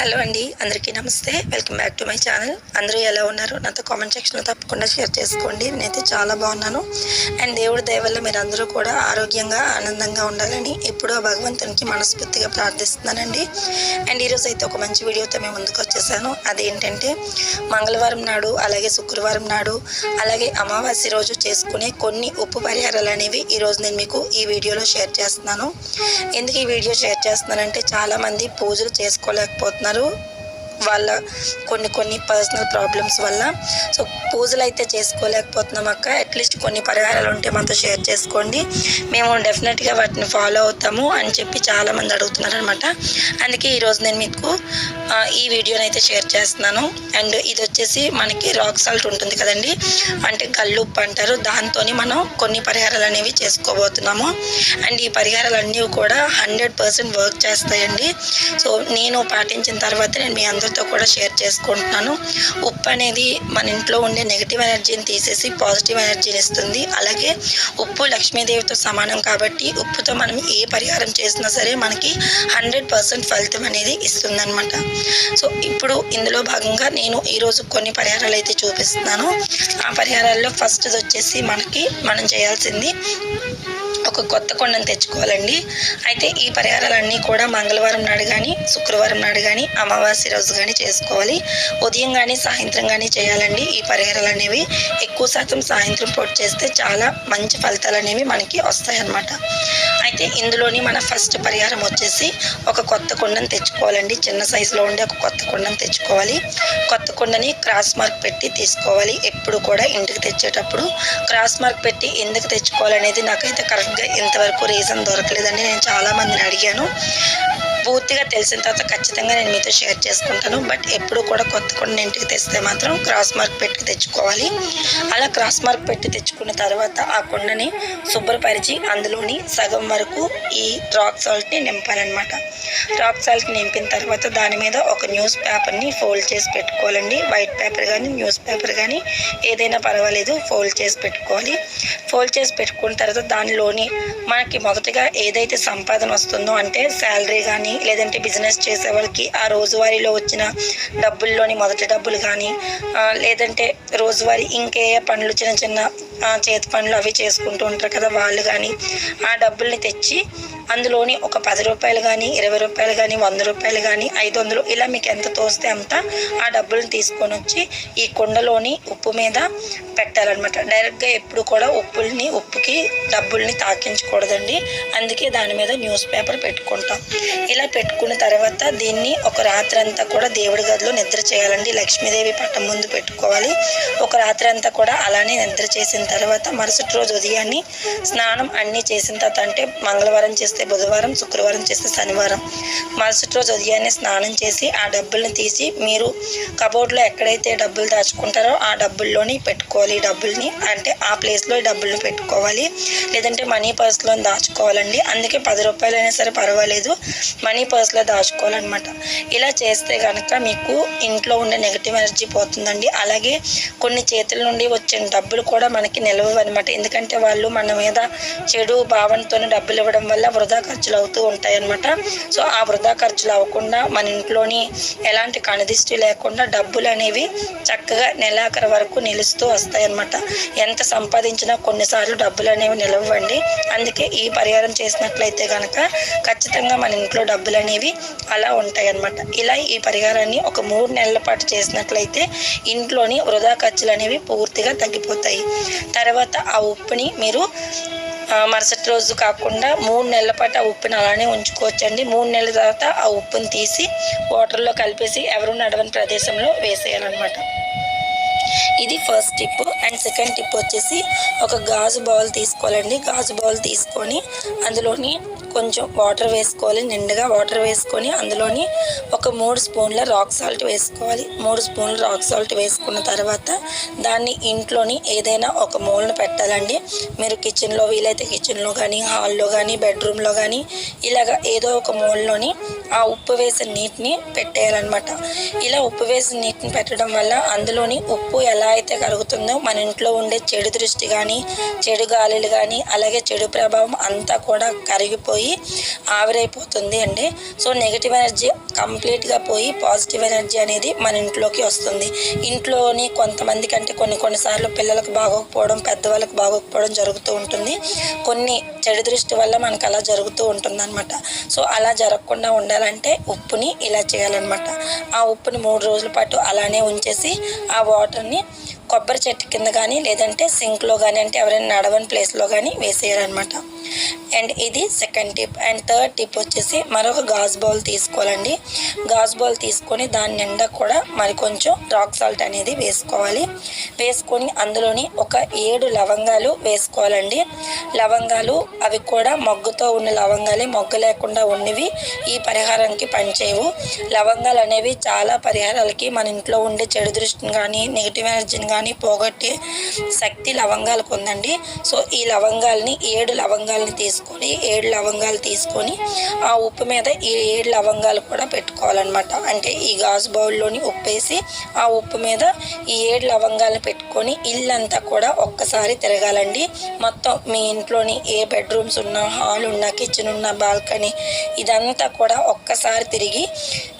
Hello అండి అందరికీ నమస్తే. Welcome back to my channel. అందరూ ఎలా ఉన్నారు? నాతో కామెంట్ సెక్షన్లో తప్పకుండా షేర్ చేసుకోండి. నేనైతే చాలా బాగున్నాను. అండ్ దేవుడి దయ వల్ల మీరు అందరూ కూడా ఆరోగ్యంగా ఆనందంగా ఉండాలని ఎప్పుడూ ఆ భగవంతునికి మనస్ఫూర్తిగా ప్రార్థిస్తున్నానండి. అండ్ ఈరోజు అయితే ఒక మంచి వీడియోతో మేము ముందుకు వచ్చేసాను. అదేంటంటే మంగళవారం నాడు అలాగే శుక్రవారం నాడు అలాగే అమావాస్య రోజు చేసుకునే కొన్ని ఉప్పు పరిహారాలు అనేవి ఈరోజు నేను మీకు ఈ వీడియోలో షేర్ చేస్తున్నాను. ఎందుకు ఈ వీడియో షేర్ చేస్తున్నానంటే చాలామంది పూజలు చేసుకోలేకపోతున్నారు. Maru. వాళ్ళ కొన్ని కొన్ని పర్సనల్ ప్రాబ్లమ్స్ వల్ల. సో పూజలు అయితే చేసుకోలేకపోతున్నాం అక్క. అట్లీస్ట్ కొన్ని పరిహారాలు ఉంటే మాతో షేర్ చేసుకోండి. మేము డెఫినెట్గా వాటిని ఫాలో అవుతాము అని చెప్పి చాలామంది అడుగుతున్నారు అనమాట అందుకే ఈరోజు నేను మీకు ఈ వీడియోని అయితే షేర్ చేస్తున్నాను. అండ్ ఇది వచ్చేసి మనకి రాక్ సాల్ట్ ఉంటుంది కదండి. అంటే కల్లుప్పు అంటారు. దాంతో మనం కొన్ని పరిహారాలు అనేవి చేసుకోబోతున్నాము. అండ్ ఈ పరిహారాలు అన్నీ కూడా హండ్రెడ్ పర్సెంట్ వర్క్ చేస్తాయండి. సో నేను పాటించిన తర్వాత నేను మీ అందరూ అందరితో కూడా షేర్ చేసుకుంటున్నాను. ఉప్పు అనేది మన ఇంట్లో ఉండే నెగిటివ్ ఎనర్జీని తీసేసి పాజిటివ్ ఎనర్జీని ఇస్తుంది. అలాగే ఉప్పు లక్ష్మీదేవితో సమానం కాబట్టి ఉప్పుతో మనం ఏ పరిహారం చేసినా సరే మనకి హండ్రెడ్ పర్సెంట్ ఫలితం అనేది ఇస్తుందన్నమాట. సో ఇప్పుడు ఇందులో భాగంగా నేను ఈరోజు కొన్ని పరిహారాలు అయితే చూపిస్తున్నాను. ఆ పరిహారాల్లో ఫస్ట్ వచ్చేసి మనకి మనం చేయాల్సింది ఒక కొత్త కొండను తెచ్చుకోవాలండి. అయితే ఈ పరిహారాలన్నీ కూడా మంగళవారం నాడు కానీ శుక్రవారం నాడు కానీ అమావాస్య రోజు కానీ చేసుకోవాలి. ఉదయం కానీ సాయంత్రం కానీ చేయాలండి. ఈ పరిహారాలు అనేవి ఎక్కువ శాతం సాయంత్రం పూట చేస్తే చాలా మంచి ఫలితాలు అనేవి మనకి వస్తాయన్నమాట. అయితే ఇందులోని మన ఫస్ట్ పరిహారం వచ్చేసి ఒక కొత్త కుండను తెచ్చుకోవాలండి. చిన్న సైజులో ఉండే ఒక కొత్త కుండను తెచ్చుకోవాలి. కొత్త కుండని క్రాస్ మార్క్ పెట్టి తీసుకోవాలి. ఎప్పుడు కూడా ఇంటికి తెచ్చేటప్పుడు క్రాస్ మార్క్ పెట్టి ఎందుకు తెచ్చుకోవాలనేది నాకైతే కరెక్ట్గా ఇంతవరకు రీజన్ దొరకలేదండి. నేను చాలా మందిని అడిగాను. పూర్తిగా తెలిసిన తర్వాత ఖచ్చితంగా నేను మీతో షేర్ చేసుకుంటాను. బట్ ఎప్పుడు కూడా కొత్త కొండ ఇంటికి తెస్తే మాత్రం క్రాస్ మార్క్ పెట్టి తెచ్చుకోవాలి. అలా క్రాస్ మార్క్ పెట్టి తెచ్చుకున్న తర్వాత ఆ కొండని శుభ్రపరిచి అందులోని సగం వరకు ఈ రాక్ సాల్ట్ని నింపాలన్నమాట. రాక్ సాల్ట్ నింపిన తర్వాత దాని మీద ఒక న్యూస్ పేపర్ని ఫోల్డ్ చేసి పెట్టుకోవాలండి. వైట్ పేపర్ కానీ న్యూస్ పేపర్ కానీ ఏదైనా పర్వాలేదు ఫోల్డ్ చేసి పెట్టుకోవాలి. ఫోల్డ్ చేసి పెట్టుకున్న తర్వాత దానిలోని మనకి మొదటగా ఏదైతే సంపాదన వస్తుందో అంటే శాలరీ కానీ లేదంటే బిజినెస్ చేసే వాళ్ళకి ఆ రోజువారీలో వచ్చిన డబ్బుల్లోని మొదటి డబ్బులు కానీ లేదంటే రోజువారీ ఇంకే పనులు చిన్న చిన్న చేతి పనులు అవి చేసుకుంటూ ఉంటారు కదా వాళ్ళు కానీ ఆ డబ్బుల్ని తెచ్చి అందులోని ఒక పది రూపాయలు కానీ ఇరవై రూపాయలు కానీ వంద రూపాయలు కానీ ఐదు వందలు ఇలా మీకు ఎంత తోస్తే అంత ఆ డబ్బుల్ని తీసుకొని వచ్చి ఈ కుండలోని ఉప్పు మీద పెట్టాలన్నమాట. డైరెక్ట్గా ఎప్పుడు కూడా ఉప్పుల్ని ఉప్పుకి డబ్బుల్ని తాకించకూడదండి. అందుకే దాని మీద న్యూస్ పేపర్ పెట్టుకుంటాం. ఇలా పెట్టుకున్న తర్వాత దీన్ని ఒక రాత్రి అంతా కూడా దేవుడి గదిలో నిద్ర చేయాలండి. లక్ష్మీదేవి పట్టం ముందు పెట్టుకోవాలి. ఒక రాత్రి అంతా కూడా అలానే నిద్ర చేసిన తర్వాత మరుసటి రోజు ఉదయాన్ని స్నానం అన్నీ చేసిన తర్వాత అంటే మంగళవారం చేస్తే బుధవారం శుక్రవారం చేస్తే శనివారం. మరుసటి రోజు ఉదయాన్నే స్నానం చేసి ఆ డబ్బుల్ని తీసి మీరు కబోర్డ్లో ఎక్కడైతే డబ్బులు దాచుకుంటారో ఆ డబ్బుల్లోని పెట్టుకోవాలి. డబ్బుల్ని అంటే ఆ ప్లేస్లో డబ్బులు డబ్బుల్ని పెట్టుకోవాలి. లేదంటే మనీ పర్స్లో దాచుకోవాలండి. అందుకే పది రూపాయలు అయినా సరే పర్వాలేదు. మనీ పర్స్లో దాచుకోవాలన్నమాట. ఇలా చేస్తే కనుక మీకు ఇంట్లో ఉండే నెగిటివ్ ఎనర్జీ పోతుందండి. అలాగే కొన్ని చేతుల నుండి వచ్చిన డబ్బులు కూడా మనకి నిలవవు అనమాట ఎందుకంటే వాళ్ళు మన మీద చెడు భావనతో డబ్బులు ఇవ్వడం వల్ల వృధా ఖర్చులు అవుతూ ఉంటాయన్నమాట. సో ఆ వృధా ఖర్చులు అవ్వకుండా మన ఇంట్లోని ఎలాంటి కణదిష్టి లేకుండా డబ్బులు అనేవి చక్కగా నెలాఖరు వరకు నిలుస్తూ వస్తాయన్నమాట. ఎంత సంపాదించినా కొన్నిసార్లు డబ్బులు అనేవి నిలవండి. అందుకే ఈ పరిహారం చేసినట్లయితే కనుక ఖచ్చితంగా మన ఇంట్లో డబ్బులు అనేవి అలా ఉంటాయి అన్నమాట ఇలా ఈ పరిహారాన్ని ఒక మూడు నెలల పాటు చేసినట్లయితే ఇంట్లోని వృధా ఖర్చులు అనేవి పూర్తిగా తగ్గిపోతాయి. తర్వాత ఆ ఉప్పుని మీరు మరుసటి రోజు కాకుండా మూడు నెలల పాటు ఆ ఉప్పుని అలానే ఉంచుకోవచ్చండి. మూడు నెలల తర్వాత ఆ ఉప్పుని తీసి వాటర్లో కలిపేసి ఎవరు నడవని ప్రదేశంలో వేసేయాలన్నమాట. ఇది first tip and second tip వచ్చేసి ఒక గాజు బౌల్ తీసుకోవాలండి. గాజు బౌల్ తీసుకొని అందులోని కొంచెం వాటర్ వేసుకోవాలి. నిండుగా వాటర్ వేసుకొని అందులోని ఒక మూడు స్పూన్ల రాక్ సాల్ట్ వేసుకోవాలి. మూడు స్పూన్ల రాక్ సాల్ట్ వేసుకున్న తర్వాత దాన్ని ఇంట్లోని ఏదైనా ఒక మూలను పెట్టాలండి. మీరు కిచెన్లో వీలైతే కిచెన్లో కానీ హాల్లో కానీ బెడ్రూమ్లో కానీ ఇలాగ ఏదో ఒక మూలలోని ఆ ఉప్పు వేసిన నీటిని పెట్టేయాలన్నమాట. ఇలా ఉప్పు వేసిన నీటిని పెట్టడం వల్ల అందులోని ఉప్పు ఎలా అయితే కలుగుతుందో మన ఇంట్లో ఉండే చెడు దృష్టి కానీ చెడు గాలులు కానీ అలాగే చెడు ప్రభావం అంతా కూడా కరిగిపోయి ఆవిరైపోతుంది అండి. సో నెగిటివ్ ఎనర్జీ కంప్లీట్గా పోయి పాజిటివ్ ఎనర్జీ అనేది మన ఇంట్లోకి వస్తుంది. ఇంట్లోని కొంతమంది కంటే కొన్ని కొన్నిసార్లు పిల్లలకు బాగోకపోవడం పెద్దవాళ్ళకి బాగోకపోవడం జరుగుతూ ఉంటుంది. కొన్ని చెడు దృష్టి వల్ల మనకు అలా జరుగుతూ ఉంటుంది అనమాట సో అలా జరగకుండా ఉండాలంటే ఉప్పుని ఇలా చేయాలన్నమాట. ఆ ఉప్పుని మూడు రోజుల పాటు అలానే ఉంచేసి ఆ వాటర్ని కొబ్బరి చెట్టు కింద కానీ లేదంటే సింక్లో కానీ అంటే ఎవరైనా నడవని ప్లేస్లో కానీ వేసేయాలన్నమాట. అండ్ ఇది second tip. And third tip వచ్చేసి మరొక గాజు బౌల్ తీసుకోవాలండి. గాజు బౌల్ తీసుకొని దాని నిండా కూడా మరి కొంచెం రాక్ సాల్ట్ అనేది వేసుకోవాలి. వేసుకొని అందులోని ఒక ఏడు లవంగాలు వేసుకోవాలండి. లవంగాలు అవి కూడా మొగ్గుతో ఉన్న లవంగాలే మొగ్గు లేకుండా ఉన్నవి ఈ పరిహారానికి పనిచేయవు. లవంగాలు అనేవి చాలా పరిహారాలకి మన ఇంట్లో ఉండే చెడు దృష్టిని కానీ నెగిటివ్ ఎనర్జీని కానీ పోగొట్టే శక్తి లవంగాలకు ఉందండి. సో ఈ లవంగాల్ని ఏడు లవంగాలని తీసుకొని ఏడు లవంగాలు తీసుకొని ఆ ఉప్పు మీద ఈ ఏడు లవంగాలు కూడా పెట్టుకోవాలన్నమాట. అంటే ఈ గాజు బౌల్లోని ఉప్పు వేసి ఆ ఉప్పు మీద ఈ ఏడు లవంగాలను పెట్టుకొని ఇల్లంతా కూడా ఒక్కసారి తిరగాలండి. మొత్తం మీ ఇంట్లోని ఏ బెడ్రూమ్స్ ఉన్నా హాల్ ఉన్నా కిచెన్ ఉన్నా బాల్కనీ ఇదంతా కూడా ఒక్కసారి తిరిగి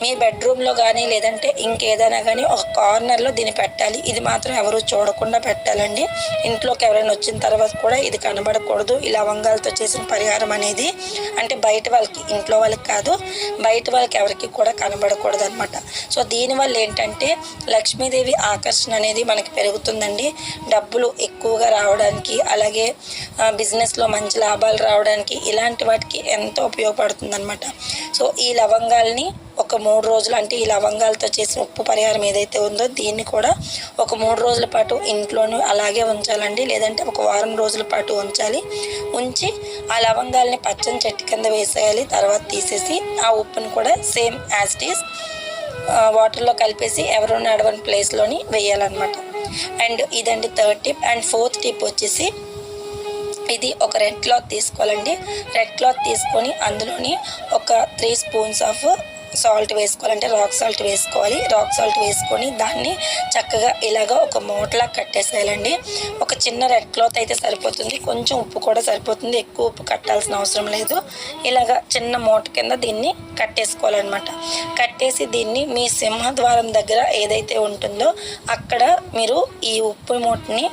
మీ బెడ్రూమ్లో కానీ లేదంటే ఇంకేదైనా కానీ ఒక కార్నర్లో దీన్ని పెట్టాలి. ఇది మాత్రం ఎవరు చూడకుండా పెట్టాలండి. ఇంట్లోకి ఎవరైనా వచ్చిన తర్వాత కూడా ఇది కనబడకూడదు. ఈ లవంగాలతో చేసిన పరిహారం అనేది అంటే బయట వాళ్ళకి ఇంట్లో వాళ్ళకి కాదు బయట వాళ్ళకి ఎవరికి కూడా కనబడకూడదు అనమాట సో దీనివల్ల ఏంటంటే లక్ష్మీదేవి ఆకర్షణ అనేది మనకి పెరుగుతుందండి. డబ్బులు ఎక్కువగా రావడానికి అలాగే బిజినెస్లో మంచి లాభాలు రావడానికి ఇలాంటి వాటికి ఎంతో ఉపయోగపడుతుంది అనమాట సో ఈ లవంగాల్ని ఒక మూడు రోజులు అంటే ఈ లవంగాలతో చేసిన ఉప్పు పరిహారం ఏదైతే ఉందో దీన్ని కూడా ఒక మూడు రోజుల పాటు ఇంట్లోనూ అలాగే ఉంచాలండి. లేదంటే ఒక వారం రోజుల పాటు ఉంచాలి. ఉంచి ఆ లవంగాల్ని పచ్చని చెట్టు కింద వేసేయాలి. తర్వాత తీసేసి ఆ ఉప్పుని కూడా సేమ్ యాజ్ ఈస్ వాటర్లో కలిపేసి ఎవరు నడవని ప్లేస్లోని వేయాలన్నమాట. అండ్ ఇదండి third tip. And fourth tip వచ్చేసి ఇది ఒక రెడ్ క్లాత్ తీసుకోవాలండి. రెడ్ క్లాత్ తీసుకొని అందులోని ఒక త్రీ స్పూన్స్ ఆఫ్ సాల్ట్ వేసుకోవాలంటే రాక్ సాల్ట్ వేసుకోవాలి. రాక్ సాల్ట్ వేసుకొని దాన్ని చక్కగా ఇలాగ ఒక మూటలా కట్టేసేయాలండి. ఒక చిన్న రెడ్ క్లాత్ అయితే సరిపోతుంది. కొంచెం ఉప్పు కూడా సరిపోతుంది. ఎక్కువ ఉప్పు కట్టాల్సిన అవసరం లేదు. ఇలాగ చిన్న మూట కింద దీన్ని కట్టేసుకోవాలన్నమాట. కట్టేసి దీన్ని మీ సింహద్వారం దగ్గర ఏదైతే ఉంటుందో అక్కడ మీరు ఈ ఉప్పు మూటని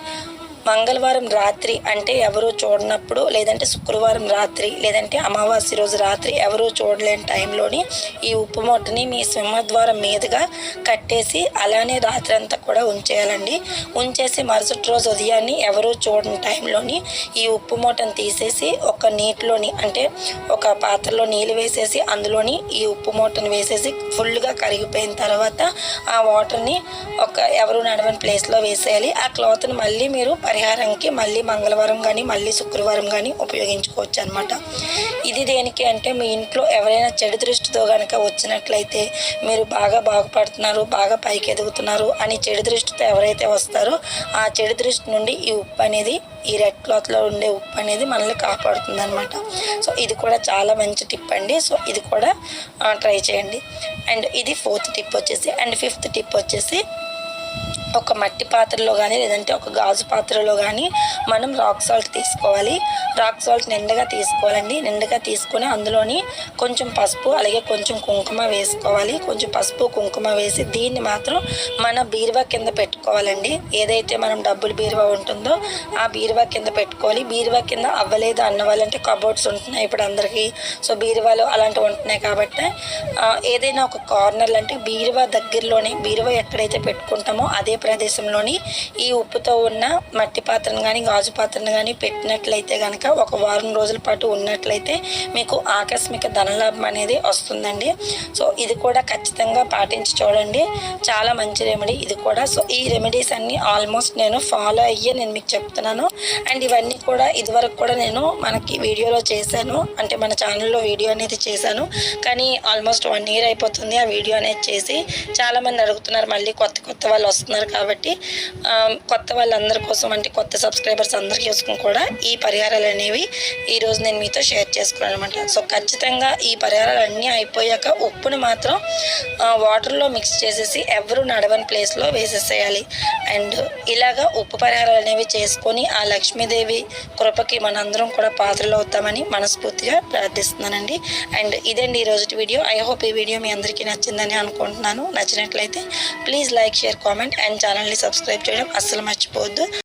మంగళవారం రాత్రి అంటే ఎవరూ చూడనప్పుడు లేదంటే శుక్రవారం రాత్రి లేదంటే అమావాస్య రోజు రాత్రి ఎవరూ చూడలేని టైంలోని ఈ ఉప్పు మూటని మీ సింహద్వారం మీదుగా కట్టేసి అలానే రాత్రి అంతా కూడా ఉంచేయాలండి. ఉంచేసి మరుసటి రోజు ఉదయాన్నే ఎవరూ చూడని టైంలోని ఈ ఉప్పు మూటను తీసేసి ఒక నీటిలోని అంటే ఒక పాత్రలో నీళ్ళు వేసేసి అందులోని ఈ ఉప్పు మూటను వేసేసి ఫుల్గా కరిగిపోయిన తర్వాత ఆ వాటర్ని ఒక ఎవరు నడవని ప్లేస్లో వేసేయాలి. ఆ క్లాత్ని మళ్ళీ మీరు పరిహారంకి మళ్ళీ మంగళవారం కానీ మళ్ళీ శుక్రవారం కానీ ఉపయోగించుకోవచ్చు అనమాట ఇది దేనికి అంటే మీ ఇంట్లో ఎవరైనా చెడు దృష్టితో కనుక వచ్చినట్లయితే మీరు బాగా బాగుపడుతున్నారు బాగా పైకి ఎదుగుతున్నారు అని చెడు దృష్టితో ఎవరైతే వస్తారో ఆ చెడు దృష్టి నుండి ఈ ఉప్పు అనేది ఈ రెడ్ క్లాత్లో ఉండే ఉప్పు అనేది మనల్ని కాపాడుతుంది అనమాట సో ఇది కూడా చాలా మంచి టిప్ అండి. సో ఇది కూడా ట్రై చేయండి. అండ్ ఇది ఫోర్త్ టిప్ వచ్చేసి అండ్ ఫిఫ్త్ టిప్ వచ్చేసి ఒక మట్టి పాత్రలో కానీ లేదంటే ఒక గాజు పాత్రలో కానీ మనం రాక్ సాల్ట్ తీసుకోవాలి. రాక్ సాల్ట్ నిండుగా తీసుకోవాలండి. నిండుగా తీసుకొని అందులోని కొంచెం పసుపు అలాగే కొంచెం కుంకుమ వేసుకోవాలి. కొంచెం పసుపు కుంకుమ వేసి దీన్ని మాత్రం మన బీరువా కింద పెట్టుకోవాలండి. ఏదైతే మనం డబ్బులు బీరువా ఉంటుందో ఆ బీరువా కింద పెట్టుకోవాలి. బీరువా కింద అవ్వలేదు అన్న వాళ్ళంటే కబోర్డ్స్ ఉంటున్నాయి ఇప్పుడు అందరికీ. సో బీరువాలు అలాంటివి ఉంటున్నాయి కాబట్టి ఏదైనా ఒక కార్నర్ అంటే బీరువా దగ్గరలోనే బీరువా ఎక్కడైతే పెట్టుకుంటామో అదే ప్రదేశంలోని ఈ ఉప్పుతో ఉన్న మట్టి పాత్రను కానీ గాజు పాత్రను కానీ పెట్టినట్లయితే కనుక ఒక వారం రోజుల పాటు ఉన్నట్లయితే మీకు ఆకస్మిక ధనలాభం అనేది వస్తుందండి. సో ఇది కూడా ఖచ్చితంగా పాటించి చూడండి. చాలా మంచి రెమెడీ ఇది కూడా. సో ఈ రెమెడీస్ అన్నీ ఆల్మోస్ట్ నేను ఫాలో అయ్యే నేను మీకు చెప్తున్నాను. అండ్ ఇవన్నీ కూడా ఇదివరకు కూడా నేను మనకి వీడియోలో చేశాను. అంటే మన ఛానల్లో వీడియో అనేది చేశాను. కానీ ఆల్మోస్ట్ వన్ ఇయర్ అయిపోతుంది ఆ వీడియో అనేది చేసి. చాలామంది అడుగుతున్నారు మళ్ళీ కొత్త కొత్త వాళ్ళు వస్తున్నారు కాబట్టి కొత్త వాళ్ళందరి కోసం అంటే కొత్త సబ్స్క్రైబర్స్ అందరి కోసం కూడా ఈ పరిహారాలు అనేవి ఈరోజు నేను మీతో షేర్ చేసుకున్నాను అనమాట సో ఖచ్చితంగా ఈ పరిహారాలు అన్నీ అయిపోయాక ఉప్పుని మాత్రం వాటర్లో మిక్స్ చేసేసి ఎవరు నడవని ప్లేస్లో వేసేసేయాలి. అండ్ ఇలాగా ఉప్పు పరిహారాలు అనేవి చేసుకొని ఆ లక్ష్మీదేవి కృపకి మనందరం కూడా పాత్రలు అవుతామని మనస్ఫూర్తిగా ప్రార్థిస్తున్నానండి. అండ్ ఇదండి ఈరోజు వీడియో. ఐ హోప్ ఈ వీడియో మీ అందరికీ నచ్చిందని అనుకుంటున్నాను. నచ్చినట్లయితే please like share comment and ఛానల్ని సబ్స్క్రైబ్ చేయడం అస్సలు మర్చిపోవద్దు.